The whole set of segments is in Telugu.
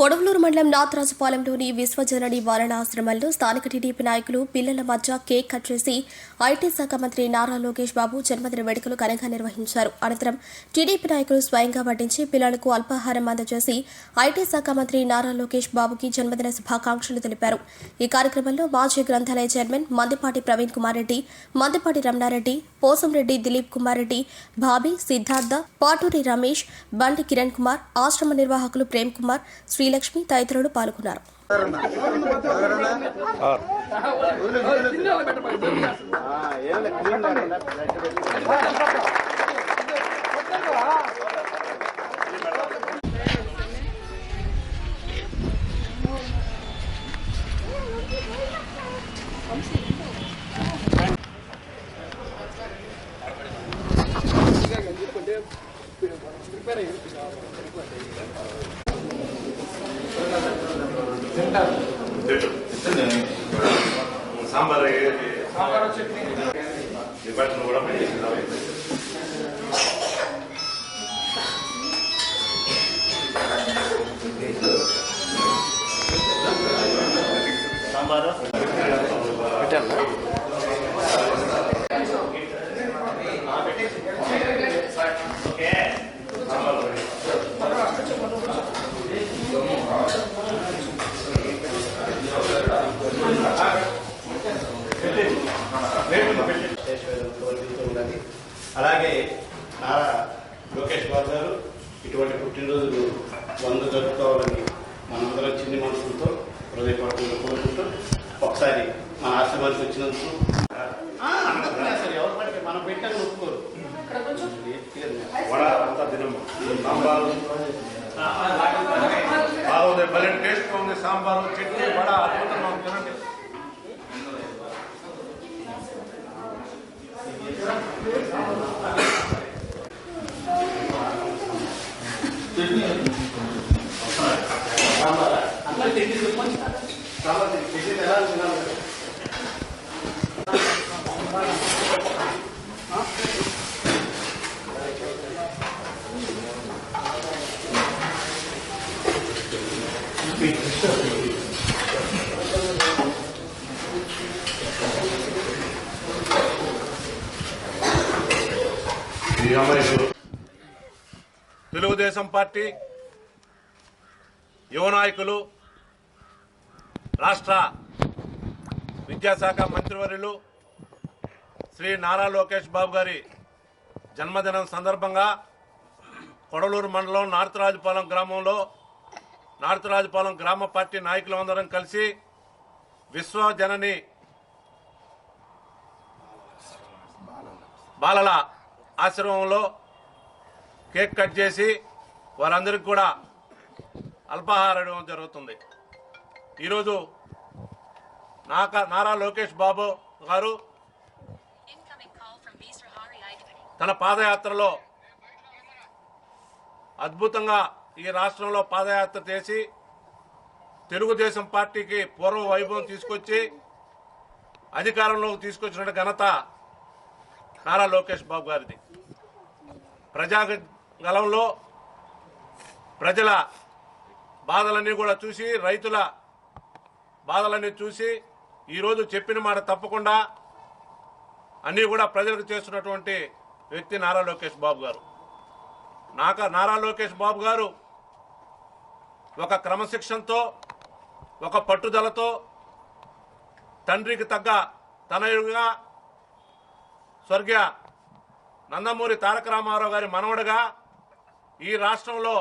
కొడవలూరు మండలం నాథరాజుపాలెంలోని విశ్వజనని వారణాశ్రమంలో స్థానిక టీడీపీ నాయకులు పిల్లల మధ్య కేక్ కట్ చేసి ఐటీ శాఖ మంత్రి నారా లోకేష్ బాబు జన్మదిన వేడుకలు ఘనంగా నిర్వహించారు. అనంతరం టీడీపీ నాయకులు స్వయంగా వడ్డించి పిల్లలకు అల్పాహారం అందజేసి ఐటీ శాఖ మంత్రి నారా లోకేష్ బాబుకి జన్మదిన శుభాకాంక్షలు తెలిపారు. ఈ కార్యక్రమంలో మాజీ గ్రంథాలయ చైర్మన్ మందిపాటి ప్రవీణ్ కుమార్ రెడ్డి మందిపాటి రమణారెడ్డి పోసంరెడ్డి దిలీప్ కుమార్ రెడ్డి భాబీ సిద్ధార్థ పాటూరి రమేష్ బండి కిరణ్ కుమార్ ఆశ్రమ నిర్వాహకులు ప్రేమ్ కుమార్ శ్రీలక్ష్మి తదితరులు పాల్గొన్నారు. సాంబార్ డిపార్ట్మెంట్ కూడా ఉన్నది. అలాగే నారా లోకేష్ బాబు గారు ఇటువంటి పుట్టినరోజులు వంద జరుపుకోవాలని మనందరం చిన్ని మనసులతో హృదయపూర్వకంగా కోరుకుంటూ ఒకసారి మన ఆశ్రమానికి వచ్చినందుకు సరే ఎవరు పడితే మనం ఒప్పుకోరు. సాంబారు. చట్నీ వడ అద్భుతంగా తినండి. ఈ అమ్మాయి తెలుగుదేశం పార్టీ యువ నాయకులు రాష్ట్ర విద్యాశాఖ మంత్రివర్యులు శ్రీ నారా లోకేష్ బాబు గారి జన్మదినం సందర్భంగా కొడలూరు మండలం నార్తరాజుపాలెం గ్రామంలో నార్తరాజుపాలెం గ్రామ పార్టీ నాయకులందరం కలిసి విశ్వజనని బాలల ఆశ్రమంలో కేక్ కట్ చేసి వారందరికీ కూడా అల్పాహారం ఇవ్వడం జరుగుతుంది. ఈరోజు నాక నారా లోకేష్ బాబు గారు తన పాదయాత్రలో అద్భుతంగా ఈ రాష్ట్రంలో పాదయాత్ర చేసి తెలుగుదేశం పార్టీకి పూర్వ వైభవం తీసుకొచ్చి అధికారంలోకి తీసుకొచ్చిన ఘనత నారా లోకేష్ బాబు గారిది. ప్రజాగలంలో ప్రజల బాధలన్నీ కూడా చూసి రైతుల బాధలన్నీ చూసి ఈరోజు చెప్పిన మాట తప్పకుండా అన్నీ కూడా ప్రజలకు చేస్తున్నటువంటి వ్యక్తి నారా లోకేష్ బాబు గారు. నాక నారా లోకేష్ బాబు గారు ఒక క్రమశిక్షణతో ఒక పట్టుదలతో తండ్రికి తగ్గ తనయుగా స్వర్గీయ నందమూరి తారక రామారావు గారి మనవడగా ఈ రాష్ట్రంలో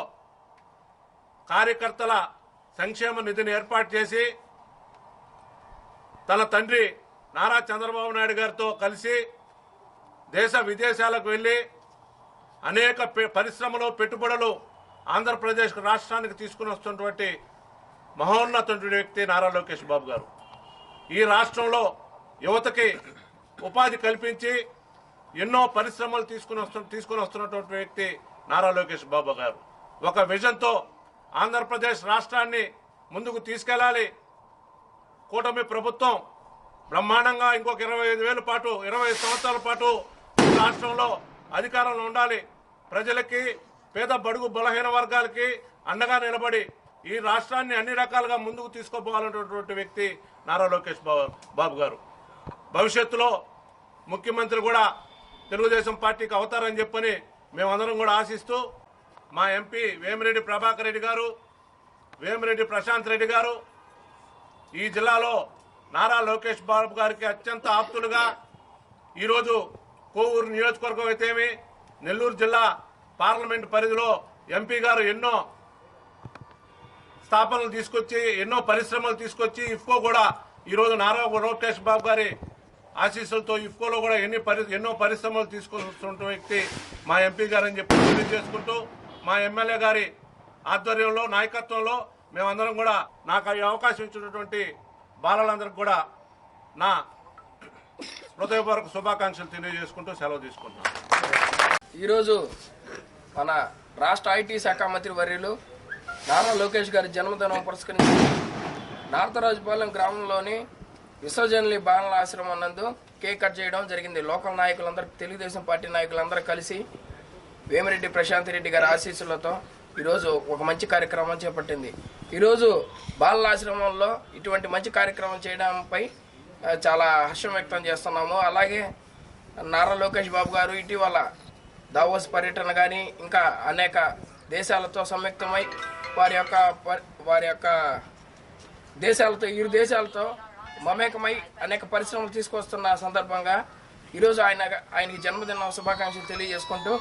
కార్యకర్తల సంక్షేమ నిధిని ఏర్పాటు చేసి తన తండ్రి నారా చంద్రబాబు నాయుడు గారితో కలిసి దేశ విదేశాలకు వెళ్ళి అనేక పరిశ్రమలు పెట్టుబడులు ఆంధ్రప్రదేశ్ రాష్ట్రానికి తీసుకుని వస్తున్నటువంటి మహోన్నతుడి వ్యక్తి నారా లోకేష్ బాబు గారు. ఈ రాష్ట్రంలో యువతకి ఉపాధి కల్పించి ఎన్నో పరిశ్రమలు తీసుకుని వస్తు తీసుకుని వస్తున్నటువంటి వ్యక్తి నారా లోకేష్ బాబు గారు. ఒక విజన్తో ఆంధ్రప్రదేశ్ రాష్ట్రాన్ని ముందుకు తీసుకెళ్ళాలి కూటమి ప్రభుత్వం బ్రహ్మాండంగా ఇంకొక ఇరవై ఐదు వేల పాటు ఇరవై సంవత్సరాల పాటు ఈ రాష్ట్రంలో అధికారంలో ఉండాలి. ప్రజలకి పేద బడుగు బలహీన వర్గాలకి అండగా నిలబడి ఈ రాష్ట్రాన్ని అన్ని రకాలుగా ముందుకు తీసుకోపోవాలన్నటువంటి వ్యక్తి నారా లోకేష్ బాబు- బాబు గారు. భవిష్యత్తులో ముఖ్యమంత్రి కూడా తెలుగుదేశం పార్టీకి అవుతారని చెప్పని మేమందరం కూడా ఆశిస్తూ మా ఎంపీ వేమిరెడ్డి ప్రభాకర్ రెడ్డి గారు వేమిరెడ్డి ప్రశాంత్ రెడ్డి గారు ఈ జిల్లాలో నారా లోకేష్ బాబు గారికి అత్యంత ఆప్తులుగా ఈరోజు కోవూరు నియోజకవర్గం అయితేమి నెల్లూరు జిల్లా పార్లమెంట్ పరిధిలో ఎంపీ గారు ఎన్నో స్థాపనలు తీసుకొచ్చి ఎన్నో పరిశ్రమలు తీసుకొచ్చి ఇఫ్కో కూడా ఈరోజు నారా లోకేష్ బాబు గారి ఆశీస్సులతో ఇఫ్కోలో కూడా ఎన్ని పరి ఎన్నో పరిశ్రమలు తీసుకొస్తున్న వ్యక్తి మా ఎంపీ గారని చెప్పి తెలియజేసుకుంటూ మా ఎమ్మెల్యే గారి ఆధ్వర్యంలో నాయకత్వంలో మేమందరం కూడా నాకు ఈ అవకాశం ఇచ్చినటువంటి బాలలందరికీ కూడా నా హృదయపూర్వక శుభాకాంక్షలు తెలియజేసుకుంటూ సెలవు తీసుకుంటున్నాను. ఈరోజు మన రాష్ట్ర ఐటీ శాఖ మంత్రి వర్యులు నారా లోకేష్ గారి జన్మదినం పురస్కరించి నారతరాజుపాలెం గ్రామంలోని విశ్వజనలి బాణల ఆశ్రమం నందు కేక్ కట్ చేయడం జరిగింది. లోకల్ నాయకులందరూ తెలుగుదేశం పార్టీ నాయకులందరూ కలిసి వేమిరెడ్డి ప్రశాంత్ రెడ్డి గారి ఆశీస్సులతో ఈరోజు ఒక మంచి కార్యక్రమం చేపట్టింది. ఈరోజు బాలల ఆశ్రమంలో ఇటువంటి మంచి కార్యక్రమం చేయడంపై చాలా హర్షం వ్యక్తం చేస్తున్నాము. అలాగే నారా లోకేష్ బాబు గారు ఇటీవల దావోస్ పర్యటన కానీ ఇంకా అనేక దేశాలతో సంయుక్తమై వారి యొక్క ప- వారి యొక్క దేశాలతో ఇరు దేశాలతో మమేకమై అనేక పరిశ్రమలు తీసుకొస్తున్న సందర్భంగా ఈరోజు ఆయన ఆయనకి జన్మదిన శుభాకాంక్షలు తెలియజేసుకుంటూ